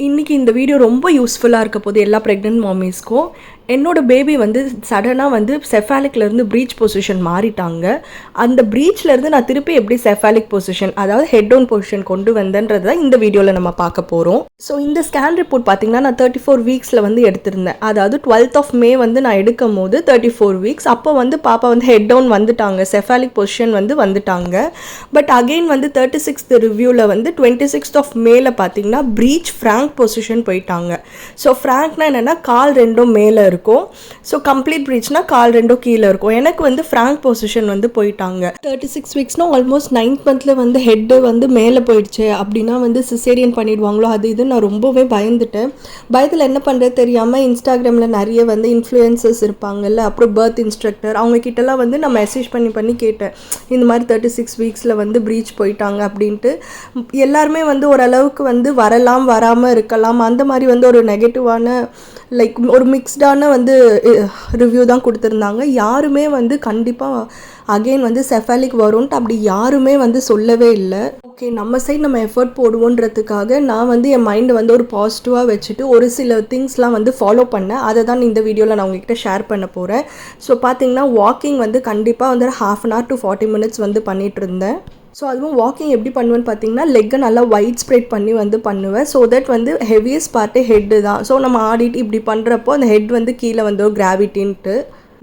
இன்றைக்கி இந்த வீடியோ ரொம்ப யூஸ்ஃபுல்லாக இருக்க போது எல்லா ப்ரெக்னென்ட் மாமிஸ்க்கும் என்னோடய பேபி வந்து சடனாக வந்து செஃபாலிக்லேருந்து ப்ரீச் பொசிஷன் மாறிட்டாங்க. அந்த ப்ரீச்லேருந்து நான் திருப்பி எப்படி செஃபாலிக் பொசிஷன் அதாவது ஹெட் டவுன் பொசிஷன் கொண்டு வந்தேன்றது தான் இந்த வீடியோவில் நம்ம பார்க்க போகிறோம் ஸோ இந்த ஸ்கேன் ரிப்போர்ட் பார்த்தீங்கன்னா நான் தேர்ட்டி ஃபோர் வீக்ஸில் வந்து எடுத்திருந்தேன். அதாவது டுவெல்த் ஆஃப் மே வந்து நான் எடுக்கும் போது தேர்ட்டி ஃபோர் வீக்ஸ் அப்போ வந்து பாப்பா வந்து ஹெட் டவுன் வந்துட்டாங்க. செஃபாலிக் பொசிஷன் வந்து வந்துட்டாங்க. பட் அகெயின் வந்து தேர்ட்டி சிக்ஸ்த் ரிவ்யூவில் வந்து டுவெண்ட்டி சிக்ஸ்த் ஆஃப் மேல பார்த்தீங்கன்னா ப்ரீச் ஃப்ராங்க் பொசிஷன் போயிட்டாங்க. ஸோ ஃப்ராங்க்னா என்னென்னா கால் ரெண்டும் மேலே இருக்கும். இருக்கும். ஸோ கம்ப்ளீட் ப்ரீச்னா கால் ரெண்டும் கீழே இருக்கும். எனக்கு வந்து ஃப்ராங்க் பொசிஷன் வந்து போயிட்டாங்க. தேர்ட்டி சிக்ஸ் வீக்ஸ்னால் ஆல்மோஸ்ட் நைன்த் மந்த்தில் வந்து ஹெட்டு வந்து மேலே போயிடுச்சு. அப்படின்னா வந்து சிசேரியன் பண்ணிடுவாங்களோ அது இது நான் ரொம்பவே பயந்துட்டேன். பயத்தில் என்ன பண்ணுறது தெரியாமல் இன்ஸ்டாகிராமில் நிறைய வந்து இன்ஃப்ளூயன்சஸ் இருப்பாங்கல்ல அப்புறம் பர்த் இன்ஸ்ட்ரக்டர் அவங்கக்கிட்டலாம் வந்து நான் மெசேஜ் பண்ணி பண்ணி கேட்டேன். இந்த மாதிரி தேர்ட்டி சிக்ஸ் வீக்ஸில் வந்து ப்ரீச் போயிட்டாங்க அப்படின்ட்டு. எல்லாருமே வந்து ஓரளவுக்கு வந்து வரலாம் வராமல் இருக்கலாம். அந்த மாதிரி வந்து ஒரு நெகட்டிவான லைக் ஒரு மிக்ஸ்டான வந்து eh, ரிவ்யூ தான் கொடுத்துருந்தாங்க. யாருமே வந்து கண்டிப்பாக அகெயின் வந்து செஃபாலிக் வரும்ன்ட்டு அப்படி யாருமே வந்து சொல்லவே இல்லை. ஓகே நம்ம சைடு நம்ம எஃபர்ட் போடுவோன்றதுக்காக நான் வந்து என் மைண்டை வந்து ஒரு பாசிட்டிவாக வச்சுட்டு ஒரு சில திங்ஸ்லாம் வந்து ஃபாலோ பண்ணேன். அதை தான் இந்த வீடியோவில் நான் உங்ககிட்ட ஷேர் பண்ண போகிறேன் ஸோ பார்த்தீங்கன்னா வாக்கிங் வந்து கண்டிப்பாக வந்து half an hour to forty minutes வந்து பண்ணிகிட்டு இருந்தேன். ஸோ அதுவும் வாக்கிங் எப்படி பண்ணுவேன்னு பார்த்தீங்கன்னா லெக்கை நல்லா ஒயிட் ஸ்ப்ரெட் பண்ணி வந்து பண்ணுவேன். ஸோ தட் வந்து ஹெவியஸ்ட் பார்ட்டு ஹெட்டு தான். ஸோ நம்ம ஆடிட்டு இப்படி பண்ணுறப்போ அந்த ஹெட் வந்து கீழே வந்துடும் கிராவிட்டின்ட்டு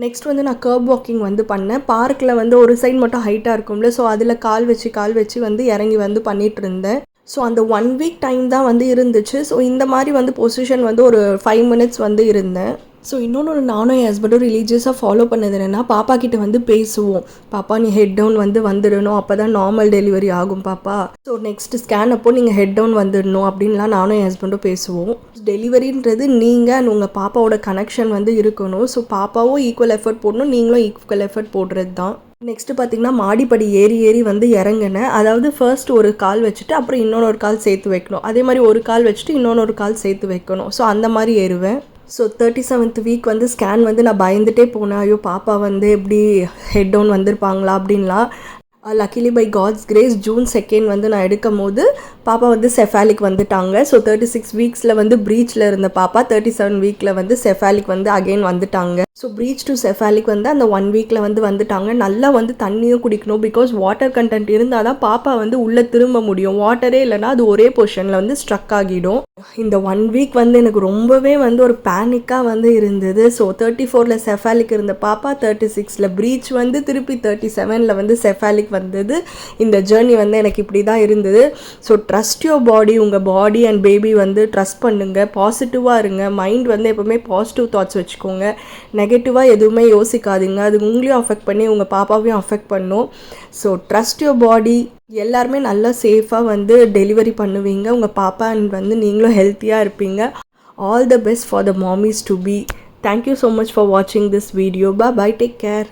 நெக்ஸ்ட் வந்து நான் கர்ப் வாக்கிங் வந்து பண்ணேன். பார்க்கில் வந்து ஒரு சைடு மட்டும் ஹைட்டாக இருக்கும்ல ஸோ அதில் கால் வச்சு கால் வச்சு வந்து இறங்கி வந்து பண்ணிகிட்டு இருந்தேன். ஸோ அந்த ஒன் வீக் டைம் தான் வந்து இருந்துச்சு. ஸோ இந்த மாதிரி வந்து பொசிஷன் வந்து ஒரு ஃபைவ் மினிட்ஸ் வந்து இருந்தேன். ஸோ இன்னொன்று நானும் என் ஹஸ்பண்டும் ரிலீஜியஸாக ஃபாலோ பண்ணது என்னென்னா பாப்பா கிட்ட வந்து பேசுவோம். பாப்பா நீ ஹெட் டவுன் வந்து வந்துடணும். அப்போ தான் நார்மல் டெலிவரி ஆகும் பாப்பா. ஸோ நெக்ஸ்ட் ஸ்கேன் அப்போ நீங்கள் ஹெட் டவுன் வந்துடணும் அப்படின்லாம் நானும் என் ஹஸ்பண்டும் பேசுவோம். டெலிவரின்றது நீங்கள் அண்ட் உங்கள் பாப்பாவோட கனெக்ஷன் வந்து இருக்கணும். ஸோ பாப்பாவும் ஈக்குவல் எஃபர்ட் போடணும் நீங்களும் ஈக்குவல் எஃபர்ட் போடுறது தான். நெக்ஸ்ட்டு பார்த்தீங்கன்னா மாடிப்படி ஏறி ஏறி வந்து இறங்கினேன் அதாவது ஃபர்ஸ்ட் ஒரு கால் வச்சுட்டு அப்புறம் இன்னொன்று ஒரு கால் சேர்த்து வைக்கணும். அதே மாதிரி ஒரு கால் வச்சுட்டு இன்னொன்று ஒரு கால் சேர்த்து வைக்கணும். ஸோ அந்த மாதிரி ஏறுவேன். ஸோ தேர்ட்டி செவன்த் வீக் வந்து ஸ்கேன் வந்து நான் பயந்துட்டே போனேன். ஐயோ பாப்பா வந்து எப்படி ஹெட் டவுன் வந்திருப்பாங்களா அப்படின்லாம். Luckily by God's grace June second வந்து நான் எடுக்கும் போது பாப்பா வந்து செஃபாலிக் வந்துட்டாங்க. ஸோ தேர்ட்டி சிக்ஸ் வீக்ஸில் வந்து ப்ரீச்சில் இருந்த பாப்பா தேர்ட்டி செவன் வீக்கில் வந்து செஃபாலிக் வந்து அகெயின் வந்துட்டாங்க. ஸோ ப்ரீச் டு செஃபாலிக் வந்து அந்த ஒன் வீக்கில் வந்து வந்துட்டாங்க. நல்லா வந்து தண்ணியும் குடிக்கணும். பிகாஸ் வாட்டர் கண்டென்ட் இருந்தால் தான் பாப்பா வந்து உள்ளே திரும்ப முடியும். வாட்டரே இல்லைனா அது ஒரே பொசிஷனில் வந்து ஸ்ட்ரக் ஆகிடும். இந்த ஒன் வீக் வந்து எனக்கு ரொம்பவே வந்து ஒரு பேனிக்காக வந்து இருந்தது. ஸோ தேர்ட்டி ஃபோரில் செஃபாலிக் இருந்த பாப்பா தேர்ட்டி சிக்ஸில் ப்ரீச் வந்து திருப்பி தேர்ட்டி செவனில் வந்து செஃபாலிக் வந்தது. இந்த ஜேர்னி வந்து எனக்கு இப்படி தான் இருந்தது. ஸோ ட்ரஸ்ட் யோர் பாடி உங்கள் பாடி அண்ட் பேபி வந்து ட்ரஸ்ட் பண்ணுங்கள் பாசிட்டிவாக இருங்க. மைண்ட் வந்து எப்போவுமே பாசிட்டிவ் தாட்ஸ் வச்சுக்கோங்க. நெகட்டிவாக எதுவுமே யோசிக்காதீங்க. அது உங்களையும் அஃபெக்ட் பண்ணி உங்கள் பாப்பாவையும் அஃபெக்ட் பண்ணும். ஸோ ட்ரஸ்ட் யுவர் பாடி எல்லாருமே நல்லா சேஃபாக வந்து டெலிவரி பண்ணுவீங்க. உங்கள் பாப்பா அண்ட் வந்து நீங்களும் ஹெல்த்தியாக இருப்பீங்க. All the best for the mummies to be thank you so much for வாட்சிங் திஸ் வீடியோ பா பை டேக் கேர்